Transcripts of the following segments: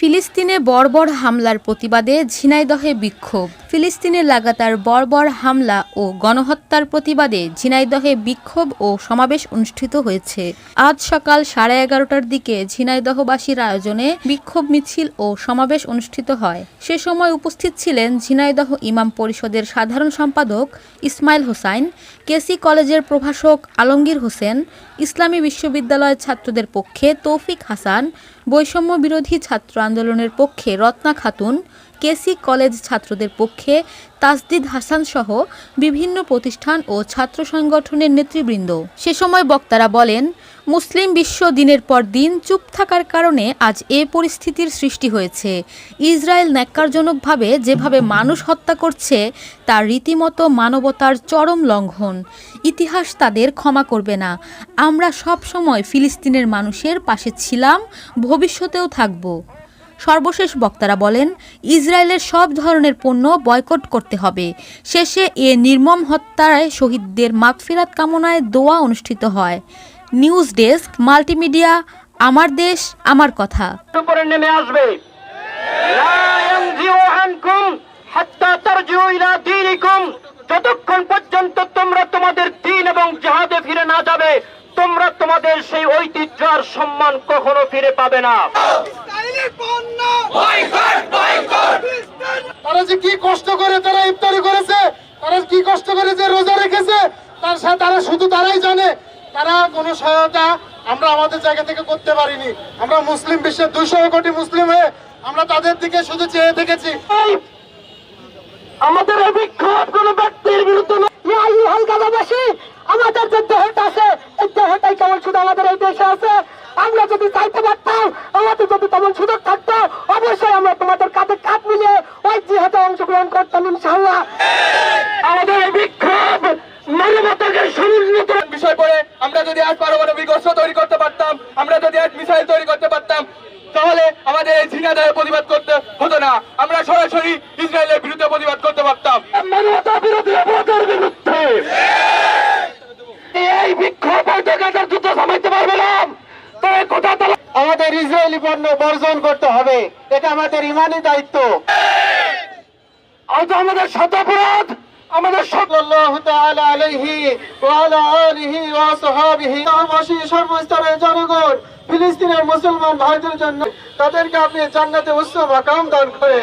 ফিলিস্তিনে বর্বর হামলার প্রতিবাদে ঝিনাইদহে বিক্ষোভ। ফিলিস্তিনে লাগাতার বর্বর হামলা ও গণহত্যার প্রতিবাদে ঝিনাইদহে বিক্ষোভ ও সমাবেশ অনুষ্ঠিত হয়েছে। আজ সকাল সাড়ে এগারোটার দিকে ঝিনাইদহবাসীর আয়োজনে বিক্ষোভ মিছিল ও সমাবেশ অনুষ্ঠিত হয়। সে সময় উপস্থিত ছিলেন ঝিনাইদহ ইমাম পরিষদের সাধারণ সম্পাদক ইসমাইল হোসাইন, কেসি কলেজের প্রভাষক আলমগীর হোসেন, ইসলামী বিশ্ববিদ্যালয়ের ছাত্রদের পক্ষে তৌফিক হাসান বৈষম্য বিরোধী ছাত্র আন্দোলনের পক্ষে রত্না খাতুন কেসি কলেজ ছাত্রদের পক্ষে তাসদিদ হাসান সহ বিভিন্ন প্রতিষ্ঠান ও ছাত্র সংগঠনের নেতৃবৃন্দ। সে সময় বক্তারা বলেন, মুসলিম বিশ্ব দিনের পর দিন চুপ থাকার কারণে আজ এ পরিস্থিতির সৃষ্টি হয়েছে। ইসরায়েল ন্যাক্কারজনকভাবে যেভাবে মানুষ হত্যা করছে তার রীতিমতো মানবতার চরম লঙ্ঘন। ইতিহাস তাদের ক্ষমা করবে না। আমরা সব সময় ফিলিস্তিনের মানুষের পাশে ছিলাম, ভবিষ্যতেও থাকব। সর্বশেষ বক্তারা বলেন, ইসরায়েলের সব ধরনের পণ্য বয়কট করতে হবে। শেষে এ নির্মম হত্যায় শহীদদের মাগফিরাত কামনায় দোয়া অনুষ্ঠিত হয়। নিউজ ডেস্ক, মাল্টিমিডিয়া, আমার দেশ, আমার কথা। যতক্ষণ পর্যন্ত তোমরা তোমাদের দিন এবং জিহাদে ফিরে না যাবে, তোমরা তোমাদের সেই ঐতিহ্য আর সম্মান কখনো ফিরে পাবে না। তারা যে কি কষ্ট করে তারা ইফতারি করেছে তারা কি কষ্ট করে যে রোজা রেখেছে তার সাথে তারা শুধু তারাই জানে। তারা কোনো সহায়তা আমরা আমাদের জায়গা থেকে করতে পারিনি। আমরা মুসলিম বিশ্বের দুশো কোটি মুসলিম হয়ে আমরা তাদের দিকে শুধু চেয়ে এই, আমাদের এই বিক্ষোভ কোন ব্যক্তির বিরুদ্ধে যদি তেমন সুযোগ থাকতো অবশ্যই আমরা তোমাদের কাঁধে কাঁধ মিলিয়ে ওই জিহাদে অংশগ্রহণ করতাম ইনশাল্লাহ আমাদের এই বিক্ষোভ মানবতাকে সমুন্নত বিষয় পড়ে আমরা যদি আজ পারমাণবিক অস্ত্র তৈরি করতে পারতাম আমরা যদি আজ মিসাইল তৈরি করতে পারতাম তাহলে আমাদের এই ঝিনাদায় প্রতিবাদ করতে হতো না। আমরা সরাসরি ইসরায়েলের বিরুদ্ধে প্রতিবাদ করতে পারতাম। মানবতা বিরোধী অপরাধের বিরুদ্ধে এই বিক্ষোভ হয়তো গাজার যুদ্ধ থামাইতে পারবে না তবে কথা তালা আমাদের ইসরায়েলি পণ্য বর্জন করতে হবে। এটা আমাদের ইমানি দায়িত্ব। আমাদের শত অপরাধ আমাদের আলাইহি ওয়া আলা আলিহি ওয়া সাহাবিহি সর্বস্তরের জনগণ ফিলিস্তিনের মুসলমান ভাইদের জন্য তাদেরকে আপনি জান্নাতে উচ্চ মাকাম দান করে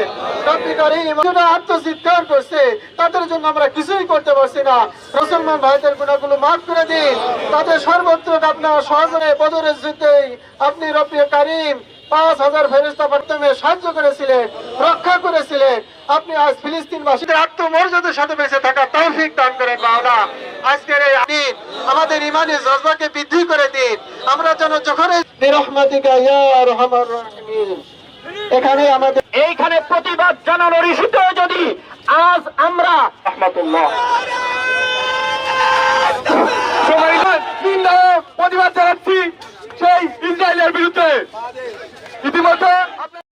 আত্মচিৎকার করছে, তাদের জন্য আমরা কিছুই করতে পারছি না। মুসলমান ভাইদের গুণাগুলো মাফ করে দিন। তাদের সর্বত্র আপনার সহজরে বদরের যুদ্ধেই আপনি রব্বি করিম পাঁচ হাজার ফেরিস্তা মাধ্যমে সাহায্য করেছিলেন, রক্ষা করেছিলেন। আপনি আজ ফিলিস্তিনবাসীদের আত্মমর্যাদার সাথে বেঁচে থাকা তৌফিক দান করেন মাওলা আজকের এই আমাদের ইমানের জজবাকে বৃদ্ধি করে আমরা যেন যখন রহমাতিকা রহমান রাহিমিন এখানে আমাদের এইখানে প্রতিবাদ জানানোর ইস্যুতে যদি আজ আমরা রহমতুল্লাহ। প্রতিবাদ জানাচ্ছি সেই ইসরায়েলের বিরুদ্ধে। ইতিমধ্যে